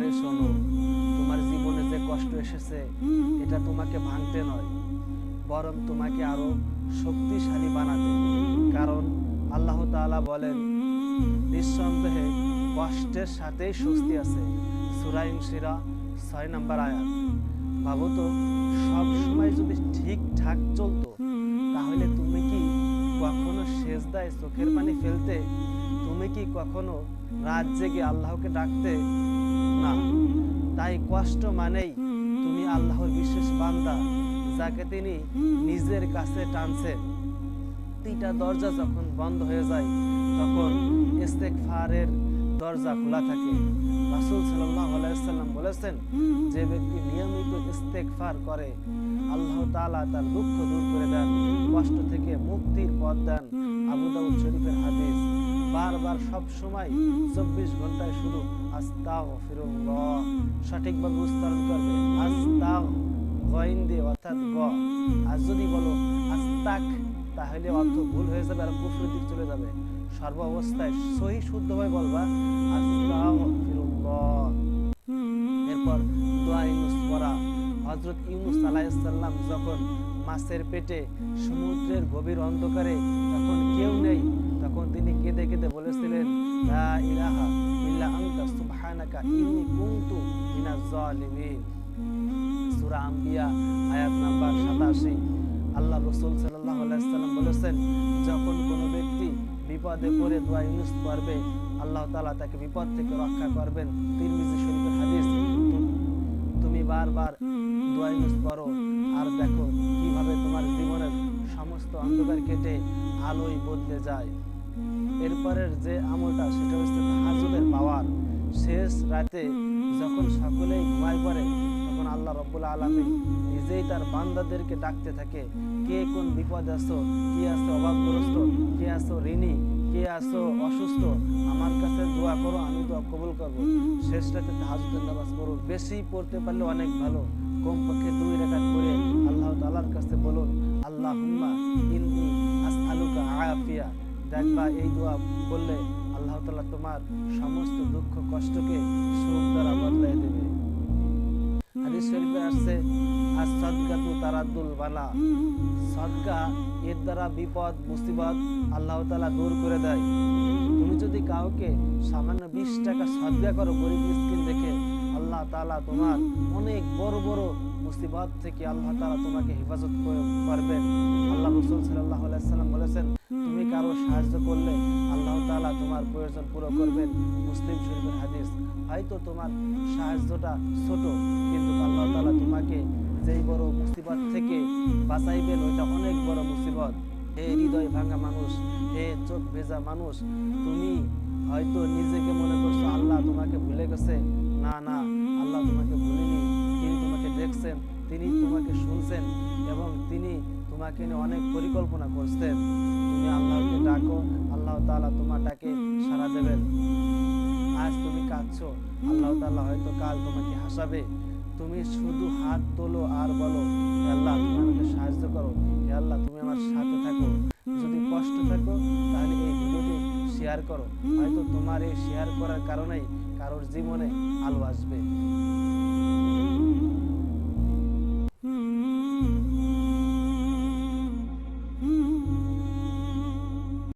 আরে শোনো, তোমার জীবনে যে কষ্ট এসেছে, এটা তোমাকে ভাঙতে নয়, বরং তোমাকে আরও শক্তিশালী বানাতে। কারণ আল্লাহ তাআলা বলেন, নিঃসন্দেহে কষ্টের সাথেই স্বস্তি আছে। সিরা ছয় নম্বর আয়াত। ভাবো তো, সব সময় যদি ঠিকঠাক চলতো, তাহলে তুমি কি কখনো সেজদায় চোখের পানি ফেলতে, তুমি কি কখনো রাত জেগে আল্লাহকে ডাকতে না। তাই কষ্ট মানেই তুমি আল্লাহর বিশেষ বান্দা, যাকে তিনি নিজের কাছে টানছেন। প্রতিটা দরজা যখন বন্ধ হয়ে যায়, তখন ইস্তেগফারের দরজা খোলা থাকে। রাসুল সাল্লাল্লাহু আলাইহি সাল্লাম বলেছেন, যে ব্যক্তি নিয়মিত ইস্তেগফার করে, আল্লাহ তালা তার দুঃখ দূর করে দেন, কষ্ট থেকে মুক্তির পথ দেন। আবু দাউদ শরীফের হাদিস। বারবার সব সময় চব্বিশ ঘন্টায় শুধু আস্তাগফিরুল্লাহ। সঠিকভাবে উচ্চারণ করবে দিয়ে অর্থাৎ গ। আর যদি বলো আস্তাক, তাহলে অর্থ ভুল হয়ে যাবে আর কুফরের দিক চলে যাবে। সর্ব অবস্থায় সহি শুদ্ধভাবে বলবা, আস্তাগফিরুল্লাহ। এরপর দোয়া ইউনুস পড়া। হযরত ইউনুস আলাইহিস সালাম যখন মাছের পেটে সমুদ্রের গভীর অন্ধকারে, তখন কেউ নেই তখন তিনি কেঁদে কেঁদে বলেছিলেন, লা ইলাহা ইল্লা আনতা, সুবহানাকা ইন্নী কুনতু মিনাজ জালিমিন। সূরা আম্বিয়া, আয়াত নাম্বার 87 আল্লাহ রাসূল সাল্লাল্লাহু আলাইহি সাল্লাম বলেছেন, যখন কোনো ব্যক্তি বিপদে পড়ে দোয়া ইউনুস আল্লাহ তাআলা তাকে বিপদ থেকে রক্ষা করবেন। তিরমিজি শরীফের হাদিস তুমি বারবার দোয়া ইউনুস পড়ো আর দেখো কীভাবে তোমার জীবনের সমস্ত অন্ধকার কেটে আলোয় বদলে যায়। এরপরের যে আমলটা সেটা হচ্ছে তাহাজুদের পাওয়ার। শেষ রাতে যখন সকলেই ঘুমায় পড়ে তখন আল্লাহ রব্বুল আলমী নিজেই তার বান্দাদেরকে ডাকতে থাকে কে কোন বিপদ আছো কে আছো অভাবগ্রস্ত? কে আছো ঋণী? কে আছো অসুস্থ? আমার কাছে দোয়া করো আমি দোয়া কবুল করব। শেষ রাতে তাহাজুদের নামাজ পড়ো। বেশি পড়তে পারলে অনেক ভালো। কমপক্ষে দুই রেখাত দেখবা এই দোয়া বললে আল্লাহ তাআলা তোমার সমস্ত দুঃখ, কষ্টকে সুখ দ্বারা বদলাই দেবে। হাদিস শরীফে আসছে আসাদকাতু তারাদ্দুল বালা। সদকা এর দ্বারা বিপদ, মুসিবত আল্লাহ তাআলা দূর করে দেয়। তুমি যদি কাউকে সামান্য বিশ টাকা সদকা করো, গরিব মিসকিন দেখে আল্লাহ তাআলা তোমার অনেক বড় বড় মুসিবত থেকে আল্লাহ তাআলা তোমাকে হেফাজত করে- করবেন। আল্লাহ রসুল সাল্লাল্লাহু আলাইহি সাল্লাম বলেছেন, তুমি কারও সাহায্য করলে আল্লাহ তাআলা তোমার প্রয়োজন পুরো করবেন। মুসলিম শরীফের হাদিস, হয়তো তোমার সাহায্যটা ছোট, কিন্তু আল্লাহ তাআলা তোমাকে যেই বড় মুসিবত থেকে বাঁচাইবেন, ওইটা অনেক বড় মুসিবত। হে হৃদয় ভাঙা মানুষ, হে চোখ ভেজা মানুষ, তুমি হয়তো নিজেকে মনে করছ, আল্লাহ তোমাকে ভুলে গেছে না না, আল্লাহ তোমাকে ভুলেনি তিনি তোমাকে দেখছেন, তিনি তোমাকে শুনছেন এবং তিনি তোমাকে নিয়ে অনেক পরিকল্পনা করছেন। তুমি আল্লাহকে ডাকো, আল্লাহ তাআলা তোমার ডাকে সাড়া দেবেন। আজ তুমি কাঁদছো, আল্লাহ তাআলা হয়তো কাল তোমাকে হাসাবে। তুমি শুধু হাত তোলো আর বলো আল্লাহ, তুমি আমাকে সাহায্য করো আল্লাহ, তুমি আমার সাথে থাকো। যদি কষ্ট থাকো, তাহলে শেয়ার করো। হয়তো তোমার এই শেয়ার করার কারণেই কারোর জীবনে আলো আসবে।